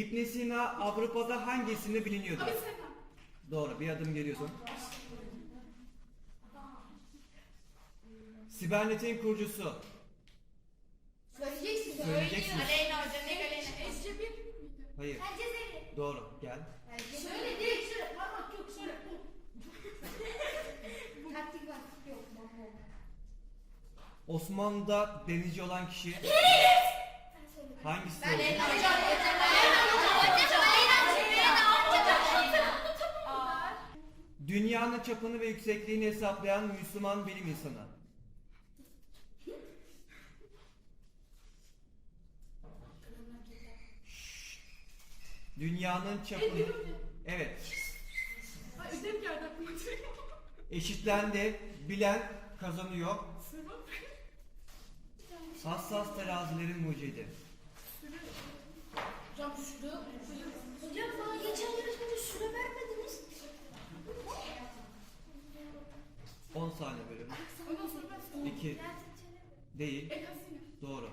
İbn Sina Avrupa'da hangisini biliniyordu? Avicenna. Doğru bir adım geliyorsun. Sibernet'in kurucusu. Söyleyeceksin. Söyleyeceksin. Aleyna hocam ne Aleyna? Escebil miydi? Hayır. Cezeri. Doğru gel. Söyle direkt söyle. Parmak yok söyle. Taktik var. Yok. Osmanlı'da denizci olan kişi hangisi? oldu? Aleyna hocam. Aleyna hocam. Hocam Aleyna. Aleyna hocam. Dünyanın çapını ve yüksekliğini hesaplayan Müslüman bilim insanı. Dünyanın çapını... Evet. Ay ödev geldi aklıma. Eşitlendi. Bilen kazanıyor. Hassas terazilerin mucidi. Hocam süre. 10 saniye bölümü. Ondan sonra ben 2 değil. El Hasine. Doğru.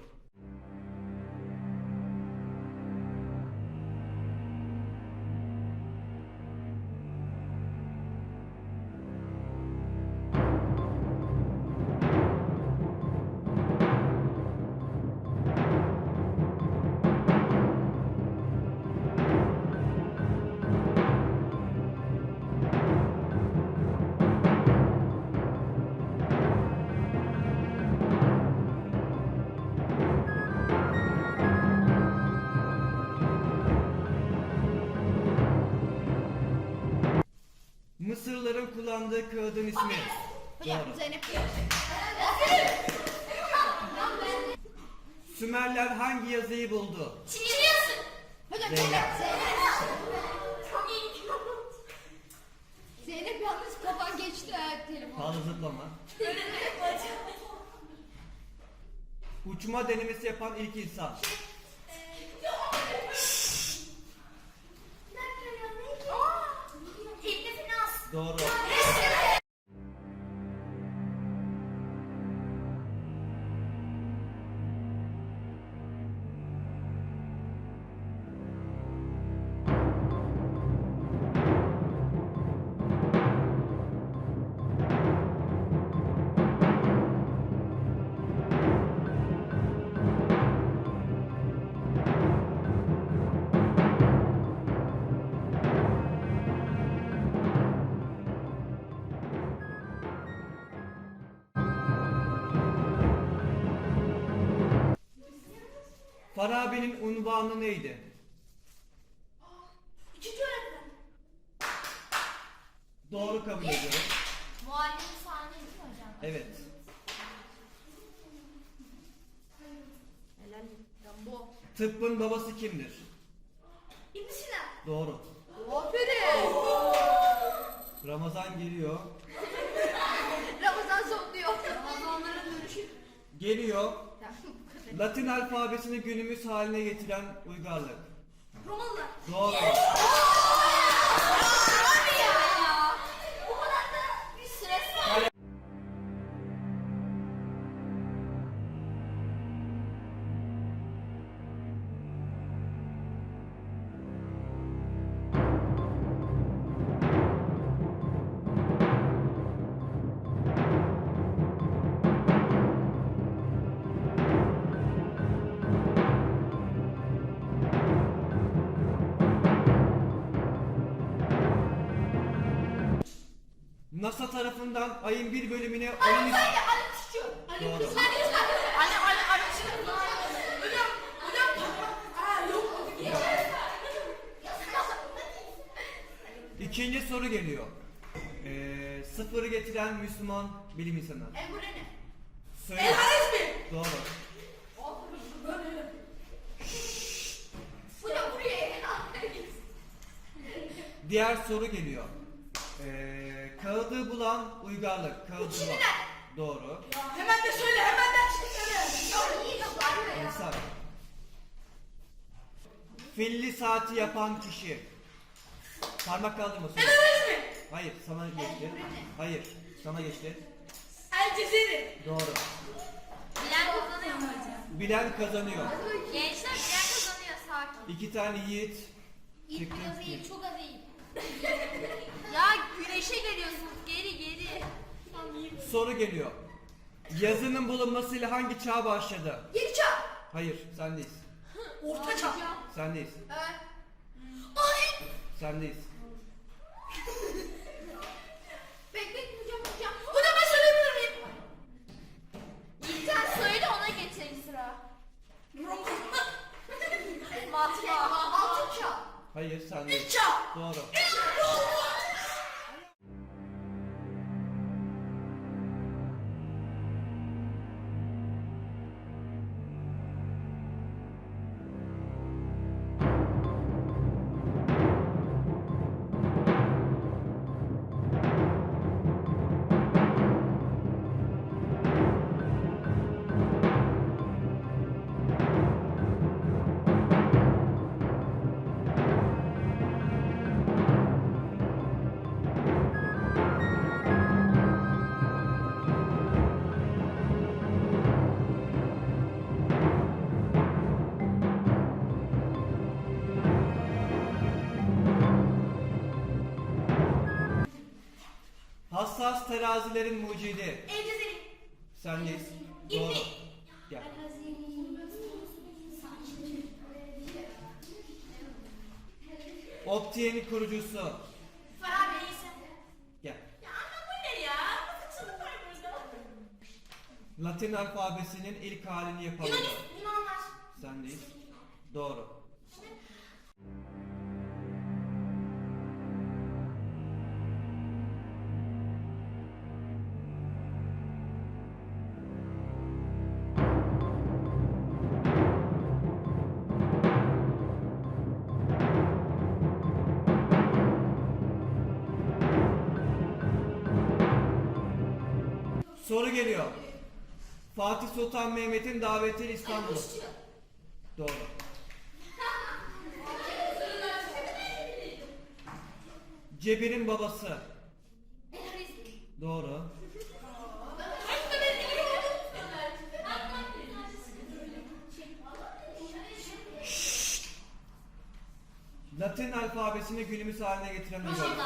Mısırlıların kullandığı kağıdın ismi. Hocam Doğru. Zeynep. Sümerler hangi yazıyı buldu? Çiğniyorsun. Hocam Zeynep. Zeynep. Zeynep yalnız kafan geçti ha telefon. Fazla zıplama. Uçma denemesi yapan ilk insan. Doro. Farabi'nin unvanı neydi? İkinci öğretmen. Doğru kabul ediyorum. Muallim sahne değil mi hocam? Evet. Helal. Rambo. Tıbbın babası kimdir? İbn Sina. Doğru. Aferin. Ramazan geliyor. Ramazan sonluyor. Ramazanların dönüşü. Geliyor. Latin alfabesini günümüz haline getiren uygarlık. Romalılar. Doğru. NASA tarafından ayın bir bölümüne oyun Ali Kuşçu. Ali Doğru. İkinci soru geliyor. Ee, sıfırı getiren Müslüman bilim insanı. Emre Söyle. Doğru. Diğer soru geliyor. Kağıdı bulan uygarlık. Kağıdı bulan. Çinliler. Doğru. Hemen de söyle, hemen de. Ya iyi ya. İnsan. Filli saati yapan kişi. Parmak kaldırma. söyle. Hayır sana geçti. Hayır. Sana geçti. El Cezeri. Doğru. Bilen kazanıyor mu hocam? Bilen kazanıyor. Gençler bilen kazanıyor sakin. İki tane yiğit. İlk Çıktı. biraz iyi, çok az iyi. Ya güneşe geliyorsunuz geri geri. Soru geliyor. Yazının bulunmasıyla hangi çağ başladı? Yeni çağ. Hayır, sendeyiz. Orta çağ. Sendeyiz. Ay. Sendeyiz. Terazilerin mucidi. El Cezeri. Sendeyiz. İbni. Doğru. Gel. Optiyenin kurucusu. Farabi Reis'e. Gel. Ya anne bu ne ya? Sınıf var burada? Latin alfabesinin ilk halini yapalım. Yunanis. Yunanlar. Sendeyiz. Doğru. Soru geliyor. Fatih Sultan Mehmet'in daveti İstanbul. Doğru. Cebir'in babası. Doğru. Latin alfabesini günümüz haline getiren uygarlık.